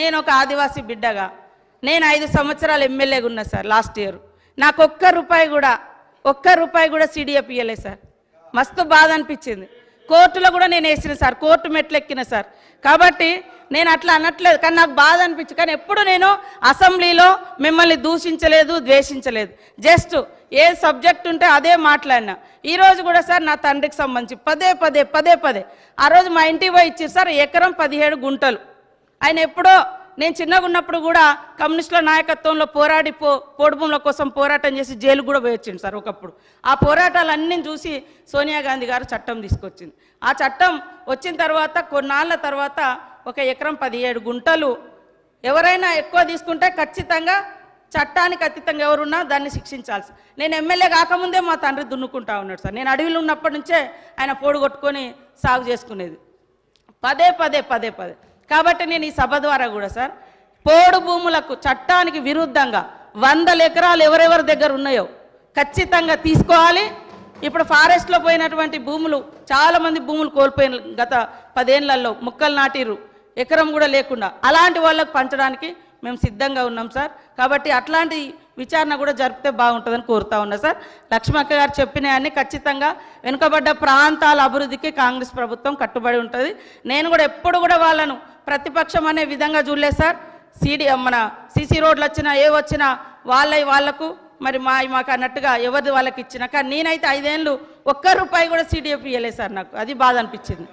నేను ఒక ఆదివాసీ బిడ్డగా నేను ఐదు సంవత్సరాలు ఎమ్మెల్యేగా ఉన్నా సార్ లాస్ట్ ఇయర్ నాకు ఒక్క రూపాయి కూడా ఒక్క రూపాయి కూడా సిడిఎఫ్ ఇవ్వలేదు సార్. మస్తు బాధ అనిపించింది. కోర్టులో కూడా నేను వేసిన సార్ కోర్టు మెట్లెక్కిన సార్. కాబట్టి నేను అట్లా అనట్లేదు కానీ నాకు బాధ అనిపించింది. కానీ ఎప్పుడు నేను అసెంబ్లీలో మిమ్మల్ని దూషించలేదు ద్వేషించలేదు. జస్ట్ ఏ సబ్జెక్ట్ ఉంటే అదే మాట్లాడినా. ఈరోజు కూడా సార్ నా తండ్రికి సంబంధించి పదే పదే పదే పదే. ఆ రోజు మా ఇంటికి పోయి ఇచ్చారు సార్ ఎకరం పదిహేడు గుంటలు. ఆయన ఎప్పుడో నేను చిన్నగా ఉన్నప్పుడు కూడా కమ్యూనిస్టుల నాయకత్వంలో పోరాడి పో పోడుభూముల కోసం పోరాటం చేసి జైలు కూడా పోయొచ్చింది సార్ ఒకప్పుడు. ఆ పోరాటాలన్నీ చూసి సోనియా గాంధీ గారు చట్టం తీసుకొచ్చింది ఆ చట్టం వచ్చిన తర్వాత కొన్నాళ్ళ తర్వాత ఒక ఎకరం పదిహేడు గుంటలు ఎవరైనా ఎక్కువ తీసుకుంటే ఖచ్చితంగా చట్టానికి అతీతంగా ఎవరున్నా దాన్ని శిక్షించాల్సి నేను ఎమ్మెల్యే కాకముందే మా తండ్రి దున్నుకుంటా ఉన్నాడు సార్. నేను అడవిలో ఉన్నప్పటి నుంచే ఆయన పోడు కొట్టుకొని సాగు చేసుకునేది. పదే పదే పదే పదే. కాబట్టి నేను ఈ సభ ద్వారా కూడా సార్ పోడు భూములకు చట్టానికి విరుద్ధంగా వందల ఎకరాలు ఎవరెవరి దగ్గర ఉన్నాయో ఖచ్చితంగా తీసుకోవాలి. ఇప్పుడు ఫారెస్ట్లో పోయినటువంటి భూములు చాలా మంది భూములు కోల్పోయిన గత పదేళ్ళలో ముక్కలు నాటిరు ఎకరం కూడా లేకుండా అలాంటి వాళ్ళకు పంచడానికి మేము సిద్ధంగా ఉన్నాం సార్. కాబట్టి అట్లాంటి విచారణ కూడా జరిపితే బాగుంటుందని కోరుతా ఉన్నా సార్. లక్ష్మక్క గారు చెప్పినవన్నీ ఖచ్చితంగా వెనుకబడ్డ ప్రాంతాల అభివృద్ధికి కాంగ్రెస్ ప్రభుత్వం కట్టుబడి ఉంటుంది. నేను కూడా ఎప్పుడు కూడా వాళ్ళను ప్రతిపక్షం అనే విధంగా చూడలేదు సార్. సిడి మన సీసీ రోడ్లు వచ్చినా ఏ వచ్చినా వాళ్ళ వాళ్ళకు మరి మా మాకు అన్నట్టుగా ఎవరిది వాళ్ళకి ఇచ్చినా. కానీ నేనైతే ఐదేళ్ళు ఒక్క రూపాయి కూడా సీడీఎఫ్ ఇవ్వలేదు సార్ నాకు. అది బాధ అనిపించింది.